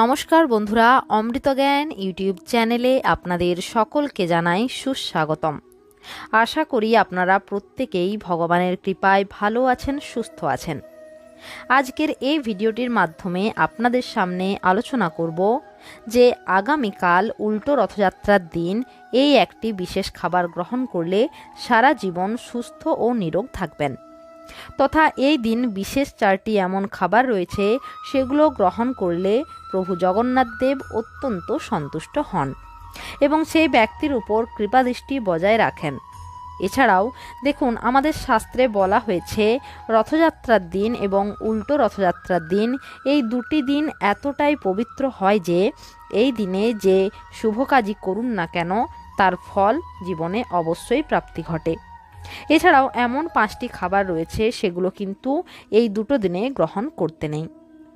নমস্কার বন্ধুরা, অমৃত জ্ঞান ইউটিউব চ্যানেলে আপনাদের সকলকে জানাই সুস্বাগতম। আশা করি আপনারা প্রত্যেকেই ভগবানের কৃপায় ভালো আছেন, সুস্থ আছেন। আজকের এই ভিডিওটির মাধ্যমে আপনাদের সামনে আলোচনা করব যে আগামীকাল উল্টো রথযাত্রার দিন এই একটি বিশেষ খাবার গ্রহণ করলে সারা জীবন সুস্থ ও নিরোগ থাকবেন। তথা এই দিন বিশেষ চারটি এমন খাবার রয়েছে, সেগুলো গ্রহণ করলে প্রভু জগন্নাথ দেব অত্যন্ত সন্তুষ্ট হন এবং সেই ব্যক্তির উপর কৃপাদৃষ্টি বজায় রাখেন। এছাড়াও, দেখুন, আমাদের শাস্ত্রে বলা হয়েছে, রথযাত্রার দিন এবং উল্টো রথযাত্রার দিন এই দুটি দিন এতটাই পবিত্র হয় যে, এই দিনে যে শুভ কাজই করুন না কেন, তার ফল জীবনে অবশ্যই প্রাপ্তি ঘটে। এছাড়াও এমন পাঁচটি খাবার রয়েছে সেগুলো কিন্তু এই দুটো দিনে গ্রহণ করতে নেই।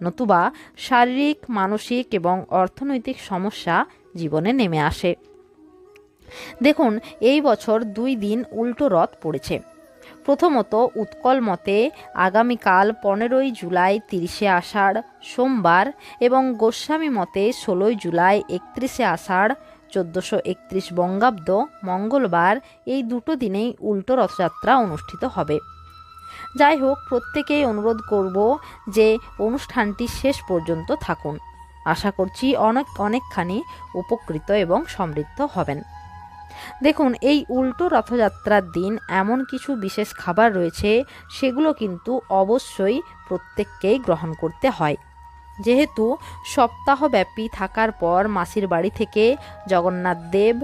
নতুবা শারীরিক, মানসিক এবং অর্থনৈতিক সমস্যা জীবনে নেমে আসে। দেখুন, এই বছর দুই দিন উল্টো রথ পড়েছে। প্রথমত, উৎকল মতে আগামীকাল পনেরোই জুলাই তিরিশে আষাঢ় সোমবার এবং গোস্বামী মতে ষোলোই জুলাই একত্রিশে আষাঢ় চোদ্দোশো একত্রিশ বঙ্গাব্দ মঙ্গলবার এই দুটো দিনেই উল্টো রথযাত্রা অনুষ্ঠিত হবে। যাই হোক, প্রত্যেকেই অনুরোধ করব যে অনুষ্ঠানটি শেষ পর্যন্ত থাকুন। আশা করছি অনেক, অনেকখানি উপকৃত এবং সমৃদ্ধ হবেন। দেখুন, এই উল্টো রথযাত্রার দিন এমন কিছু বিশেষ খাবার রয়েছে, সেগুলো কিন্তু অবশ্যই প্রত্যেককেই গ্রহণ করতে হয়। যেহেতু সপ্তাহব্যাপী থাকার পর মাসির বাড়ি থেকে জগন্নাথ দেব,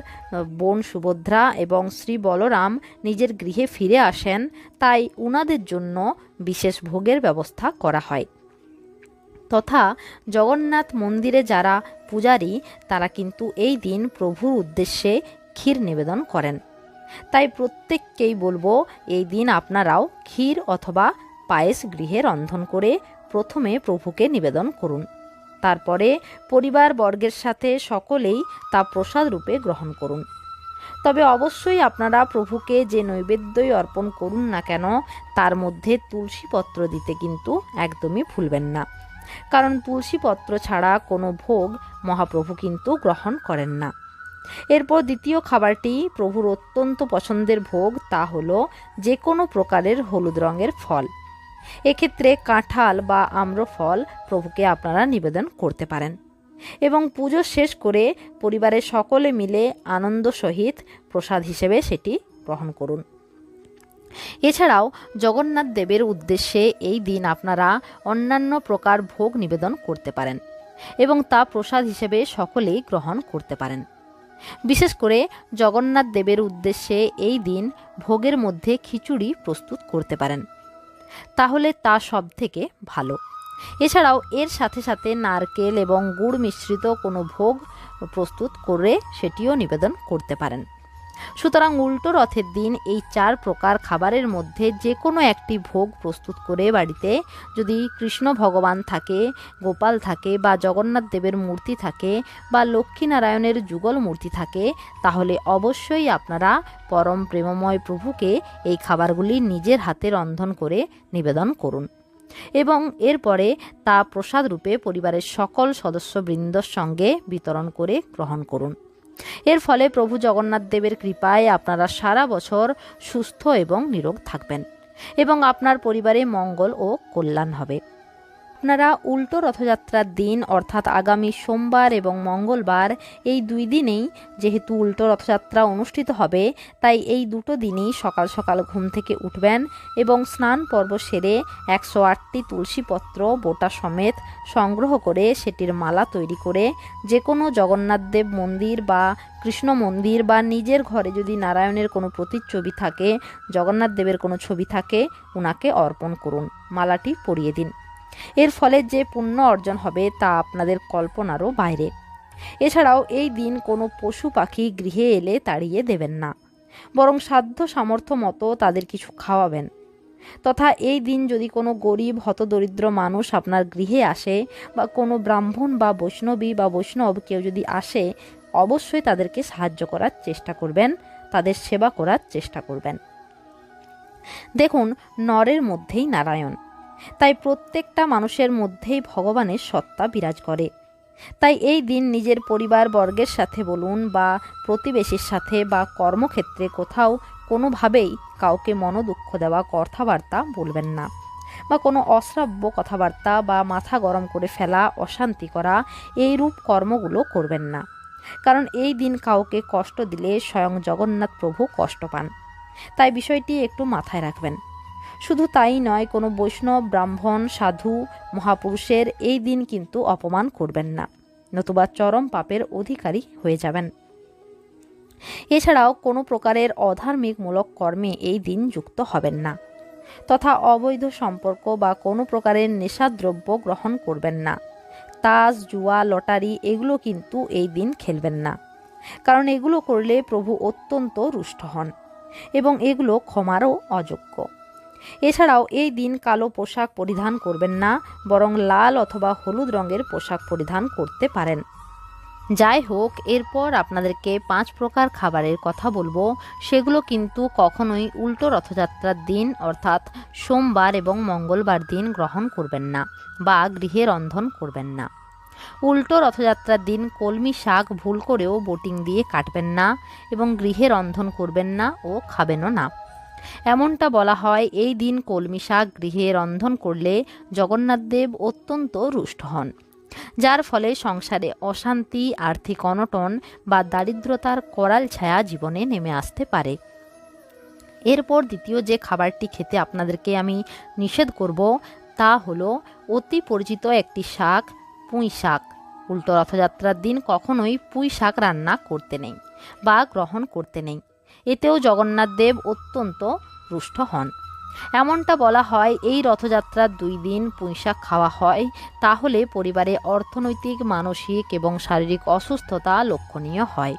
বোন সুভদ্রা এবং শ্রী বলরাম নিজের গৃহে ফিরে আসেন, তাই উনাদের জন্য বিশেষ ভোগের ব্যবস্থা করা হয়। তথা জগন্নাথ মন্দিরে যারা পূজারী, তারা কিন্তু এই দিন প্রভুর উদ্দেশ্যে ক্ষীর নিবেদন করেন। তাই প্রত্যেককেই বলব, এই দিন আপনারাও ক্ষীর অথবা পায়েস গৃহে রন্ধন করে প্রথমে প্রভুকে নিবেদন করুন। তারপরে পরিবার বর্গের সাথে সকলেই তা প্রসাদ রূপে গ্রহণ করুন। তবে অবশ্যই আপনারা প্রভুকে যে নৈবেদ্যই অর্পণ করুন না কেন, তার মধ্যে তুলসী পত্র দিতে কিন্তু একদমই ভুলবেন না। কারণ তুলসী পত্র ছাড়া কোনো ভোগ মহাপ্রভু কিন্তু গ্রহণ করেন না। এরপর দ্বিতীয় খাবারটি প্রভুর অত্যন্ত পছন্দের ভোগ তা হলো যে কোনো প্রকারের হলুদ রঙের ফল। এক্ষেত্রে কাঁঠাল বা আম্রফল প্রভুকে আপনারা নিবেদন করতে পারেন। এবং পুজো শেষ করে পরিবারের সকলে মিলে আনন্দ সহিত প্রসাদ হিসেবে সেটি গ্রহণ করুন। এছাড়াও জগন্নাথ দেবের উদ্দেশ্যে এই দিন আপনারা অন্যান্য প্রকার ভোগ নিবেদন করতে পারেন এবং তা প্রসাদ হিসেবে সকলেই গ্রহণ করতে পারেন। বিশেষ করে জগন্নাথ দেবের উদ্দেশ্যে এই দিন ভোগের মধ্যে খিচুড়ি প্রস্তুত করতে পারেন। তাহলে তা সব থেকে ভালো। এছাড়াও এর সাথে সাথে নারকেল এবং গুড় মিশ্রিত কোনো ভোগ প্রস্তুত করে সেটিও নিবেদন করতে পারেন। সুতরাং উল্টো রথের দিন এই চার প্রকার খাবারের মধ্যে যে কোনো একটি ভোগ প্রস্তুত করে বাড়িতে। যদি কৃষ্ণ ভগবান থাকে, গোপাল থাকে বা জগন্নাথ দেবের মূর্তি থাকে বা লক্ষ্মীনারায়ণের যুগল মূর্তি থাকে, তাহলে অবশ্যই আপনারা পরম প্রেমময় প্রভুকে এই খাবারগুলি নিজের হাতে রন্ধন করে নিবেদন করুন। এবং এরপরে তা প্রসাদ রূপে পরিবারের সকল সদস্যবৃন্দর সঙ্গে বিতরণ করে গ্রহণ করুন। এর ফলে প্রভু জগন্নাথ দেবের কৃপায় আপনারা সারা বছর সুস্থ এবং নিরোগ থাকবেন এবং আপনার পরিবারে মঙ্গল ও কল্যাণ হবে। আপনারা উল্টো রথযাত্রার দিন, অর্থাৎ আগামী সোমবার এবং মঙ্গলবার, এই দুই দিনেই যেহেতু উল্টো রথযাত্রা অনুষ্ঠিত হবে, তাই এই দুটো দিনই সকাল সকাল ঘুম থেকে উঠবেন এবং স্নান পর্ব সেরে একশো আটটি তুলসীপত্র বোটা সমেত সংগ্রহ করে সেটির মালা তৈরি করে যে কোনো জগন্নাথদেব মন্দির বা কৃষ্ণ মন্দির বা নিজের ঘরে যদি নারায়ণের কোনো প্রতিচ্ছবি থাকে, জগন্নাথ দেবের কোনো ছবি থাকে, উনাকে অর্পণ করুন। মালাটি পরিয়ে দিন। এর ফলে যে পুণ্য অর্জন হবে তা আপনাদের কল্পনারও বাইরে। এছাড়াও এই দিন কোনো পশু পাখি গৃহে এলে তাড়িয়ে দেবেন না। বরং সাধ্য সামর্থ্য মতো তাদের কিছু খাওয়াবেন। তথা এই দিন যদি কোনো গরিব হতদরিদ্র মানুষ আপনার গৃহে আসে বা কোনো ব্রাহ্মণ বা বৈষ্ণবী বা বৈষ্ণব কেউ যদি আসে, অবশ্যই তাদেরকে সাহায্য করার চেষ্টা করবেন, তাদের সেবা করার চেষ্টা করবেন। দেখুন, নরের মধ্যেই নারায়ণ। তাই প্রত্যেকটা মানুষের মধ্যেই ভগবানের সত্তা বিরাজ করে। তাই এই দিন নিজের পরিবার বর্গের সাথে বলুন বা প্রতিবেশীর সাথে বা কর্মক্ষেত্রে কোথাও কোনোভাবেই কাউকে মনোদুঃখ দেওয়া কথাবার্তা বলবেন না বা কোনো অশ্রাব্য কথাবার্তা বা মাথা গরম করে ফেলা, অশান্তি করা এই রূপ কর্মগুলো করবেন না। কারণ এই দিন কাউকে কষ্ট দিলে স্বয়ং জগন্নাথ প্রভু কষ্ট পান। তাই বিষয়টি একটু মাথায় রাখবেন। শুধু তাই নয়, কোনো বৈষ্ণব, ব্রাহ্মণ, সাধু, মহাপুরুষের এই দিন কিন্তু অপমান করবেন না। নতুবা চরম পাপের অধিকারী হয়ে যাবেন। এছাড়াও কোনো প্রকারের অধার্মিকমূলক কর্মে এই দিন যুক্ত হবেন না। তথা অবৈধ সম্পর্ক বা কোনো প্রকারের নেশাদ্রব্য গ্রহণ করবেন না। তাস, জুয়া, লটারি এগুলো কিন্তু এই দিন খেলবেন না। কারণ এগুলো করলে প্রভু অত্যন্ত রুষ্ট হন এবং এগুলো ক্ষমারও অযোগ্য। এছাড়াও এই দিন কালো পোশাক পরিধান করবেন না, বরং লাল অথবা হলুদ রঙের পোশাক পরিধান করতে পারেন। যাই হোক, এরপর আপনাদেরকে পাঁচ প্রকার খাবারের কথা বলব। সেগুলো কিন্তু কখনোই উল্টো রথযাত্রার দিন, অর্থাৎ সোমবার এবং মঙ্গলবার দিন গ্রহণ করবেন না বা গৃহে রন্ধন করবেন না। উল্টো রথযাত্রার দিন কলমি শাক ভুল করেও বোটিং দিয়ে কাটবেন না এবং গৃহে রন্ধন করবেন না ও খাবেনও না। এমনটা বলা হয়, এই দিন কলমি শাক গৃহে রন্ধন করলে জগন্নাথদেব অত্যন্ত রুষ্ট হন। যার ফলে সংসারে অশান্তি, আর্থিক অনটন বা দারিদ্রতার করাল ছায়া জীবনে নেমে আসতে পারে। এরপর দ্বিতীয় যে খাবারটি খেতে আপনাদেরকে আমি নিষেধ করব, তা হলো অতি পরিচিত একটি শাক, পুঁই শাক। উল্টো রথযাত্রার দিন কখনোই পুঁই শাক রান্না করতে নেই বা গ্রহণ করতে নেই। এতেও জগন্নাথ দেব অত্যন্ত রুষ্ট হন। এমনটা বলা হয়, এই রথযাত্রার দুই দিন পুঁইশাক খাওয়া হয়, তাহলে পরিবারে অর্থনৈতিক, মানসিক এবং শারীরিক অসুস্থতা লক্ষণীয় হয়।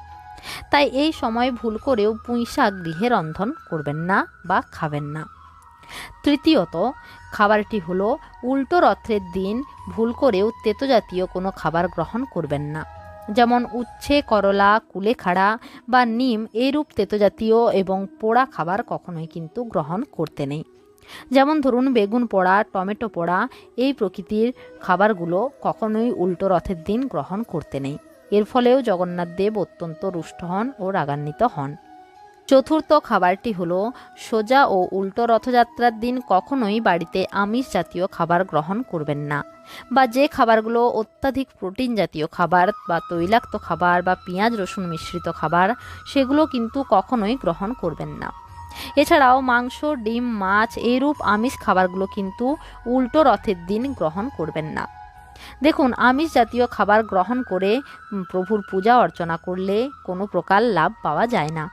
তাই এই সময় ভুল করেও পুঁইশাক গৃহে রন্ধন করবেন না বা খাবেন না। তৃতীয়ত, খাবারটি হলো উল্টো রথের দিন, ভুল করেও তেতো জাতীয় কোনো খাবার গ্রহণ করবেন না। যেমন উচ্ছে, করলা কুলেখাড়া বা নিম, এরূপ তেতজাতীয় এবং পোড়া খাবার কখনোই কিন্তু গ্রহণ করতে নেই। যেমন ধরুন বেগুন পোড়া, টমেটো পোড়া, এই প্রকৃতির খাবারগুলো কখনোই উল্টো রথের দিন গ্রহণ করতে নেই। এর ফলেও জগন্নাথ দেব অত্যন্ত রুষ্ট হন ও রাগান্বিত হন। চতুর্থ খাবারটি হলো সোজা ও উল্টো রথযাত্রার দিন কখনোই বাড়িতে আমিষ জাতীয় খাবার গ্রহণ করবেন না বা যে খাবারগুলো অত্যাধিক প্রোটিন জাতীয় খাবার বা তৈলাক্ত খাবার বা পেঁয়াজ রসুন মিশ্রিত খাবার, সেগুলো কিন্তু কখনোই গ্রহণ করবেন না। এছাড়াও মাংস, ডিম, মাছ এইরূপ আমিষ খাবারগুলো কিন্তু উল্টো রথের দিন গ্রহণ করবেন না। দেখুন, আমিষ জাতীয় খাবার গ্রহণ করে প্রভুর পূজা অর্চনা করলে কোনো প্রকার লাভ পাওয়া যায় না।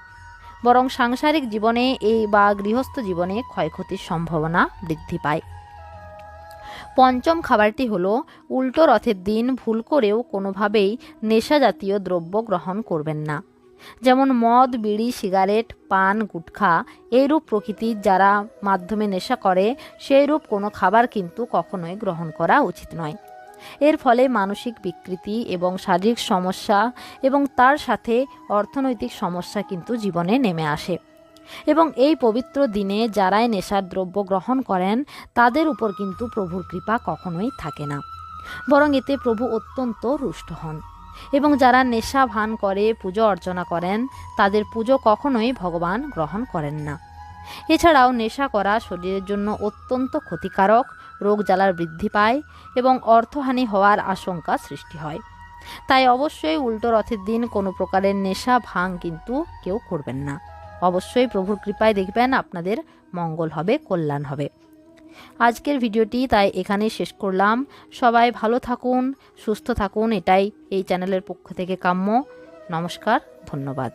বরং সাংসারিক জীবনে এই বা গৃহস্থ জীবনে ক্ষয়ক্ষতির সম্ভাবনা বৃদ্ধি পায়। পঞ্চম খাবারটি হলো, উল্টো রথের দিন ভুল করেও কোনোভাবেই নেশা জাতীয় দ্রব্য গ্রহণ করবেন না। যেমন মদ, বিড়ি, সিগারেট, পান, গুটখা, এইরূপ প্রকৃতির যারা মাধ্যমে নেশা করে, সেইরূপ কোনো খাবার কিন্তু কখনোই গ্রহণ করা উচিত নয়। এর ফলে মানসিক বিকৃতি এবং শারীরিক সমস্যা এবং তার সাথে অর্থনৈতিক সমস্যা কিন্তু জীবনে নেমে আসে। এবং এই পবিত্র দিনে যারাই নেশার দ্রব্য গ্রহণ করেন, তাদের উপর কিন্তু প্রভুর কৃপা কখনোই থাকে না। বরং এতে প্রভু অত্যন্ত রুষ্ট হন। এবং যারা নেশা ভান করে, পুজো অর্চনা করেন, তাদের পুজো কখনোই ভগবান গ্রহণ করেন না। এছাড়াও নেশা করা শরীরের জন্য অত্যন্ত ক্ষতিকারক রোগ জ্বালার বৃদ্ধি পায় এবং অর্থহানি হওয়ার আশঙ্কা সৃষ্টি হয়। তাই অবশ্যই উল্টো রথের দিন কোনো প্রকারের নেশা ভাঙ কিন্তু কেউ করবেন না। অবশ্যই প্রভুর কৃপায় দেখবেন আপনাদের মঙ্গল হবে, কল্যাণ হবে। আজকের ভিডিওটি তাই এখানেই শেষ করলাম। সবাই ভালো থাকুন, সুস্থ থাকুন, এটাই এই চ্যানেলের পক্ষ থেকে কাম্য। নমস্কার, ধন্যবাদ।